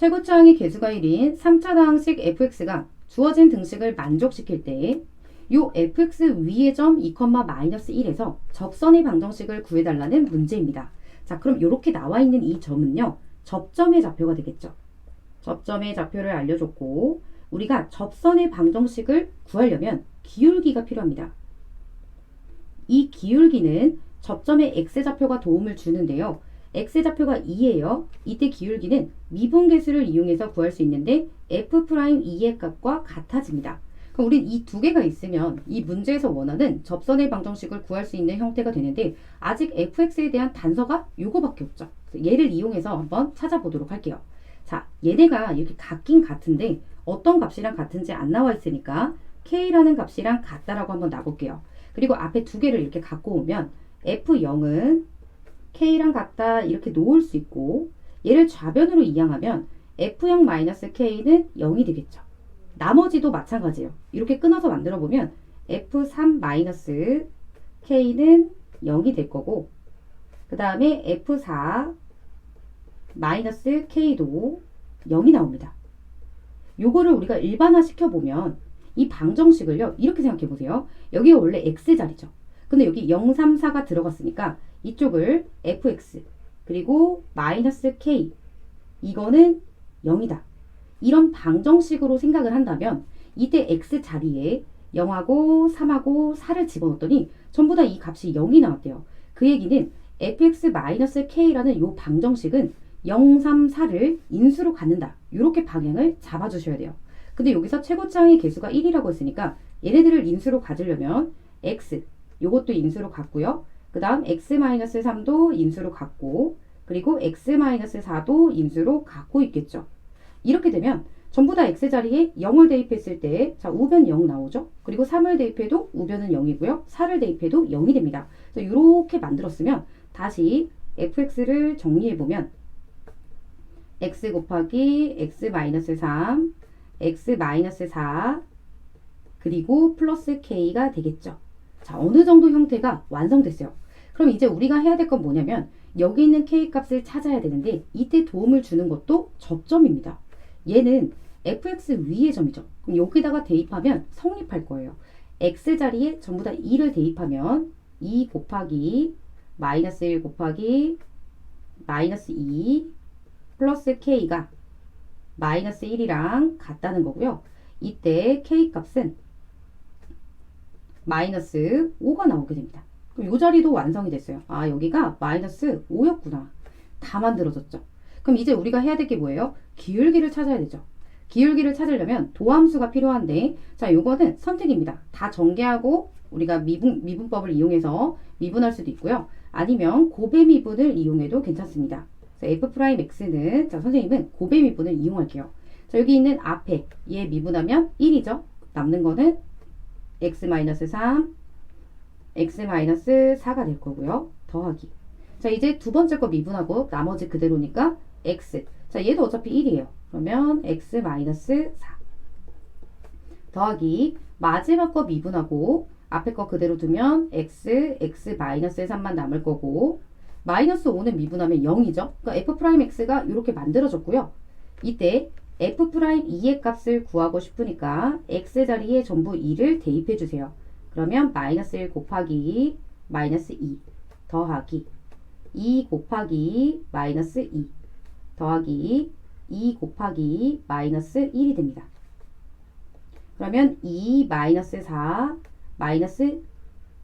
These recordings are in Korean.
최고차항의 개수가 1인 3차 다항식 fx가 주어진 등식을 만족시킬 때요 fx 위의 점 2, 마이너스 1에서 접선의 방정식을 구해달라는 문제입니다. 자, 그럼 이렇게 나와 있는 이 점은요. 접점의 좌표가 되겠죠. 접점의 좌표를 알려줬고 우리가 접선의 방정식을 구하려면 기울기가 필요합니다. 이 기울기는 접점의 x좌표가 도움을 주는데요. X좌표가 2예요. 이때 기울기는 미분계수를 이용해서 구할 수 있는데 f'2의 값과 같아집니다. 그럼 우린 이 두 개가 있으면 이 문제에서 원하는 접선의 방정식을 구할 수 있는 형태가 되는데 아직 fx에 대한 단서가 요거밖에 없죠. 얘를 이용해서 한번 찾아보도록 할게요. 자, 얘네가 이렇게 같긴 같은데 어떤 값이랑 같은지 안 나와 있으니까 k라는 값이랑 같다라고 한번 놔볼게요. 그리고 앞에 두 개를 이렇게 갖고 오면 f0은 k랑 같다 이렇게 놓을 수 있고 얘를 좌변으로 이항하면 f0-k는 0이 되겠죠. 나머지도 마찬가지예요. 이렇게 끊어서 만들어 보면 f3-k는 0이 될 거고 그 다음에 f4 마이너스 k도 0이 나옵니다. 요거를 우리가 일반화 시켜보면 이 방정식을요 이렇게 생각해 보세요. 여기가 원래 x자리죠. 근데 여기 0, 3, 4가 들어갔으니까 이쪽을 fx 그리고 마이너스 k 이거는 0이다. 이런 방정식으로 생각을 한다면 이때 x 자리에 0하고 3하고 4를 집어넣었더니 전부 다 이 값이 0이 나왔대요. 그 얘기는 fx-k라는 이 방정식은 0, 3, 4를 인수로 갖는다. 이렇게 방향을 잡아주셔야 돼요. 근데 여기서 최고차항의 개수가 1이라고 했으니까 얘네들을 인수로 가지려면 x 요것도 인수로 갖고요. 그 다음 x-3도 인수로 갖고 그리고 x-4도 인수로 갖고 있겠죠. 이렇게 되면 전부 다 x자리에 0을 대입했을 때, 자, 우변 0 나오죠? 그리고 3을 대입해도 우변은 0이고요. 4를 대입해도 0이 됩니다. 그래서 이렇게 만들었으면 다시 fx를 정리해보면 x 곱하기 x-3, x-4, 그리고 플러스 k가 되겠죠. 자, 어느 정도 형태가 완성됐어요. 그럼 이제 우리가 해야 될 건 뭐냐면 여기 있는 k 값을 찾아야 되는데 이때 도움을 주는 것도 접점입니다. 얘는 fx 위의 점이죠. 그럼 여기다가 대입하면 성립할 거예요. x 자리에 전부 다 2를 대입하면 2 곱하기 마이너스 1 곱하기 마이너스 2 플러스 k가 마이너스 1이랑 같다는 거고요. 이때 k 값은 마이너스 5가 나오게 됩니다. 그럼 이 자리도 완성이 됐어요. 아 여기가 마이너스 5였구나. 다 만들어졌죠. 그럼 이제 우리가 해야 될 게 뭐예요? 기울기를 찾아야 되죠. 기울기를 찾으려면 도함수가 필요한데 자 요거는 선택입니다. 다 전개하고 우리가 미분, 미분법을 이용해서 미분할 수도 있고요. 아니면 고배 미분을 이용해도 괜찮습니다. f'x는 자 선생님은 고배 미분을 이용할게요. 자 여기 있는 앞에 얘 미분하면 1이죠. 남는 거는 x-3 x-4가 될 거고요. 더하기. 자, 이제 두 번째 거 미분하고 나머지 그대로니까 x. 자, 얘도 어차피 1이에요. 그러면 x-4 더하기 마지막 거 미분하고 앞에 거 그대로 두면 x, x-3만 남을 거고 마이너스 5는 미분하면 0이죠. 그러니까 f'x가 이렇게 만들어졌고요. 이때 f'2의 값을 구하고 싶으니까 x 자리에 전부 2를 대입해 주세요. 그러면 마이너스 1 곱하기 마이너스 2 더하기 2 곱하기 마이너스 2 더하기 2 곱하기 마이너스 1이 됩니다. 그러면 2 마이너스 4 마이너스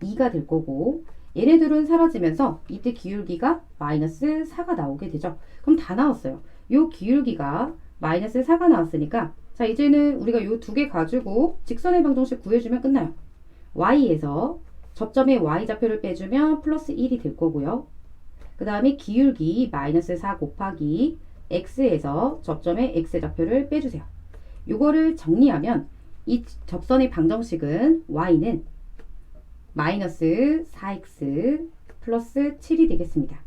2가 될 거고 얘네들은 사라지면서 이때 기울기가 마이너스 4가 나오게 되죠. 그럼 다 나왔어요. 요 기울기가 마이너스 4가 나왔으니까 자 이제는 우리가 요 두 개 가지고 직선의 방정식 구해주면 끝나요. y에서 접점의 y좌표를 빼주면 플러스 1이 될 거고요. 그 다음에 기울기 마이너스 4 곱하기 x에서 접점의 x좌표를 빼주세요. 요거를 정리하면 이 접선의 방정식은 y는 마이너스 4x 플러스 7이 되겠습니다.